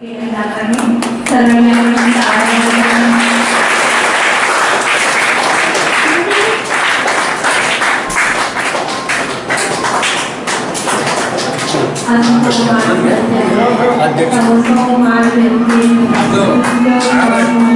केले जात आहे सर्वांना आवाज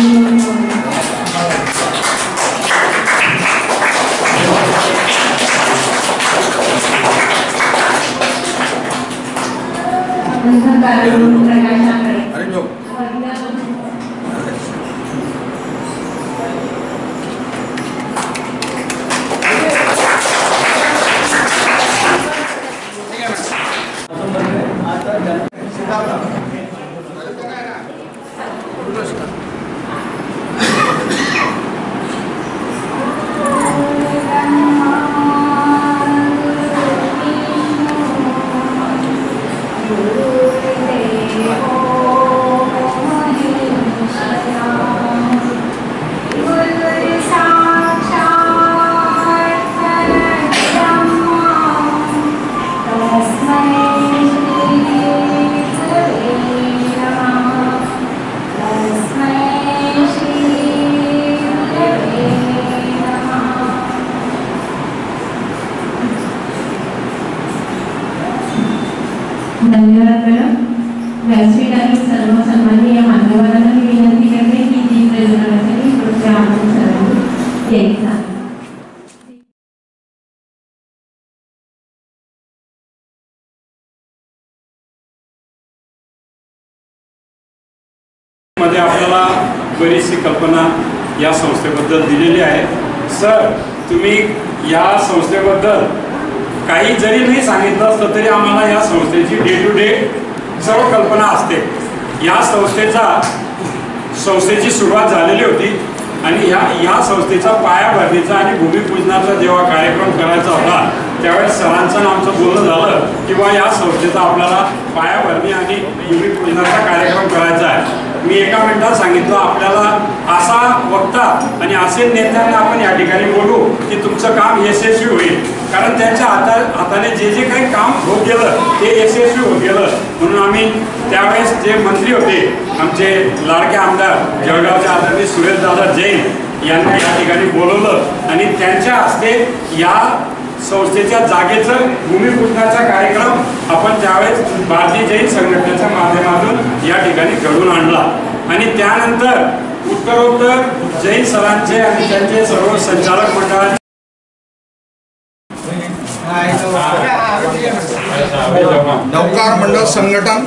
こんにちは。धन्यवाद मॅडम व्यासपीठातील सर्व सन्माननीय मान्यवरांना मी विनंती करते की जी प्रयोजनासाठी कृपया आपण सर्वांनी यायचा मध्ये आपल्याला बरीचशी कल्पना या संस्थेबद्दल दिलेली आहे. सर तुम्ही या संस्थेबद्दल काही जरी नाही सांगितलं असलं तरी आम्हाला या संस्थेची डे टू डे सर्व कल्पना असते. या संस्थेचा संस्थेची सुरुवात झालेली होती आणि ह्या या संस्थेचा पायाभरणीचा आणि भूमिपूजनाचा जेव्हा कार्यक्रम करायचा होता त्यावेळेस सरांचं आमचं बोलणं झालं किंवा या संस्थेचा आपल्याला पायाभरणी आणि भूमिपूजनाचा कार्यक्रम करायचा आहे. मी एका मिनिटात सांगितलं आपल्याला असा वक्ता आणि असे नेत्यांना आपण या ठिकाणी बोलू की तुमचं काम यशस्वी होईल. कारण त्यांच्या हाता हाताने जे जे काही काम होत गेलं ते यशस्वी होत गेलं. म्हणून आम्ही त्यावेळेस जे मंत्री होते आमचे लाडके आमदार जळगावचे आदरणीय सुरेशदादा जैन यांना या ठिकाणी बोलवलं. आणि त्यांच्या हस्ते या संस्थेच्या जागेचं भूमिपूजनाचा कार्यक्रम आपण त्यावेळेस भारतीय जैन संघटनेच्या माध्यमातून या ठिकाणी घडून आणला. आणि त्यानंतर उत्तरोत्तर जैन सरांचे आणि त्यांचे सर्व संचालक मंडळाचे नौकार मंडळ संघटन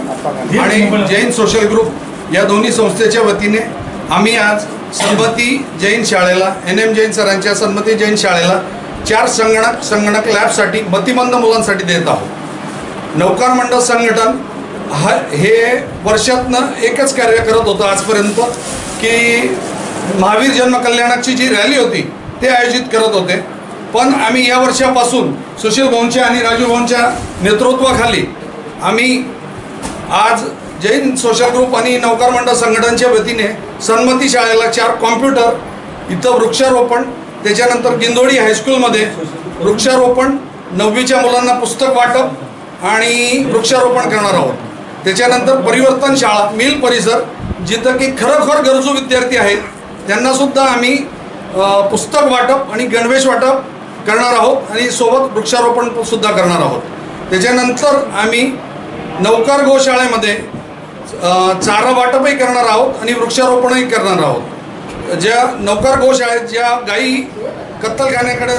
आणि जैन सोशल ग्रुप या दोन्ही संस्थेच्या वतीने आम्ही आज सन्मती जैन शाळेला एन एम जैन सरांच्या सन्मती जैन शाळेला चार संगणक संगणक लॅबसाठी मतिमंद मुलांसाठी देत आहोत. नौकार मंडळ संघटन हा हे वर्षातनं एकच कार्य करत होतं आजपर्यंत की महावीर जन्मकल्याणाची जी रॅली होती ते आयोजित करत होते. पण आम्ही या वर्षापासून सुशील भाऊंच्या आणि राजू भाऊंच्या नेतृत्वाखाली आम्ही आज जैन सोशल ग्रुप आणि नौकार मंडळ संघटनेच्या वतीने सन्मती शाळेला चार कॉम्प्युटर इथं वृक्षारोपण त्याच्यानंतर गिंदोडी हायस्कूलमध्ये वृक्षारोपण नववीच्या मुलांना पुस्तक वाटप आणि वृक्षारोपण करणार आहोत. त्याच्यानंतर परिवर्तन शाळा मिल परिसर जिथं की खरोखर गरजू विद्यार्थी आहेत त्यांनासुद्धा आम्ही पुस्तक वाटप आणि गणवेश वाटप करणार आहोत आणि सोबत वृक्षारोपण सुद्धा करणार आहोत. त्याच्यानंतर आम्ही नौकार गोशाळेमध्ये चारा वाटपही करणार आहोत आणि वृक्षारोपणही करणार आहोत. ज्या नौकार गोशाळेत ज्या गायी कत्तलखान्याकडे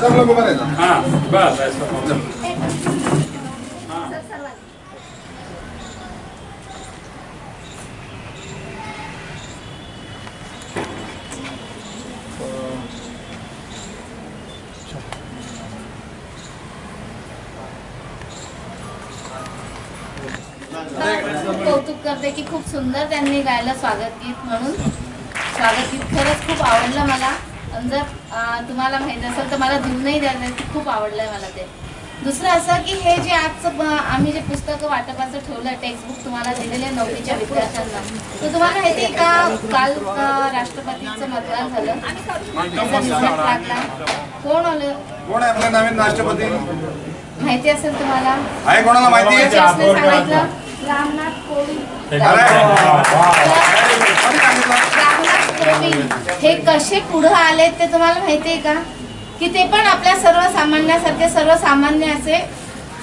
सब कौतुक करते की खूप सुंदर त्यांनी गायला स्वागत गीत म्हणून. स्वागत गीत खरंच खूप आवडलं मला. आणि जर तुम्हाला माहिती असेल तर मला देऊनही द्यायचं खूप आवडलंय मला ते. दुसरं असं की हे जे आजचं आम्ही जे पुस्तकं वाटपाचं ठेवलं टेक्स्टबुक तुम्हाला दिलेले नववीच्या विद्यार्थ्यांना. तर तुम्हाला माहिती आहे का काल राष्ट्रपतीचं मतदान झालं. लागला. कोण आलं? कोण आहे आपला नवीन राष्ट्रपती? माहिती असेल तुम्हाला? आहे कोणाला माहिती? आहे सांगितलं रामनाथ कोविंद. कोणी सांगितलं? रामनाथ कोविंद. हे कसे पुढे आले ते तुम्हाला माहिती आहे का? की ते पण आपल्या सर्वसामान्यासारखे सर्वसामान्य असे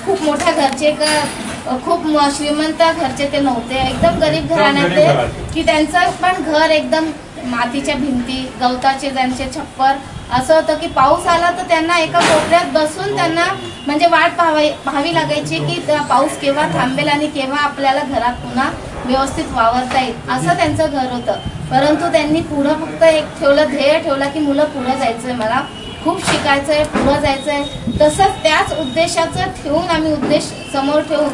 खूप मोठ्या घरचे क- खूप श्रीमंत घरचे ते नव्हते. एकदम गरीब घराण्यातले की त्यांचं पण घर एकदम मातीच्या भिंती गवताचे त्यांचे छप्पर असं होतं की पाऊस आला तर त्यांना एका कोपऱ्यात बसून त्यांना म्हणजे वाट पाहावी पाहावी लागायची की पाऊस केव्हा थांबेल आणि केव्हा आपल्याला घरात पुन्हा व्यवस्थित वावरता येईल असं त्यांचं घर होतं. परंतु त्यांनी पुढं फक्त एक ठेवलं ध्येय ठेवलं की मुलं पुढं जायचं आहे मला. खूप शिकायचं आहे पुढं जायचं आहे तसंच त्याच उद्देशाचं ठेवून आम्ही उद्देश समोर ठेवून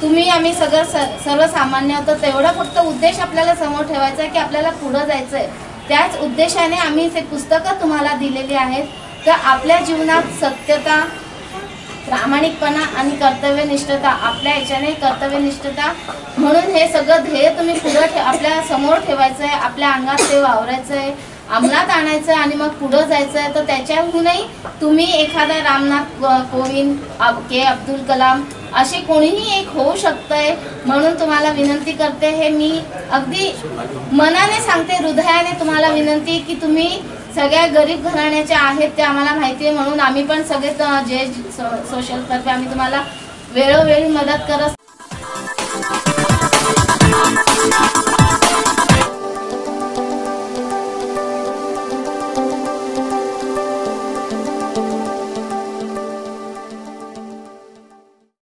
तुम्ही आम्ही सगळं स- सर्वसामान्य होतो तेवढा फक्त उद्देश आपल्याला समोर ठेवायचा आहे की आपल्याला पुढं जायचं आहे त्याच उद्देशाने आम्ही ते पुस्तकं तुम्हाला दिलेली आहेत. तर आपल्या जीवनात सत्यता प्रामाणिकपणा आणि कर्तव्यनिष्ठता आपल्या याच्याने कर्तव्यनिष्ठता म्हणून हे सगळं ध्येय तुम्ही पुढं ठे आपल्यासमोर ठेवायचं आहे आपल्या अंगात ते वावरायचं आहे अंमलात आणायचं आहे आणि मग पुढं जायचं आहे तर त्याच्याहूनही तुम्ही एखादा रामनाथ कोविंद अब- के अब्दुल कलाम असे कोणीही एक होऊ शकतंय म्हणून तुम्हाला विनंती करते. हे मी अगदी मनाने सांगते हृदयाने तुम्हाला विनंती की तुम्ही सगळ्या गरीब घराण्याच्या आहेत ते आम्हाला माहिती आहे म्हणून आम्ही पण सगळे जे सो- सोशल तर्फे आम्ही तुम्हाला वेळोवेळी मदत करत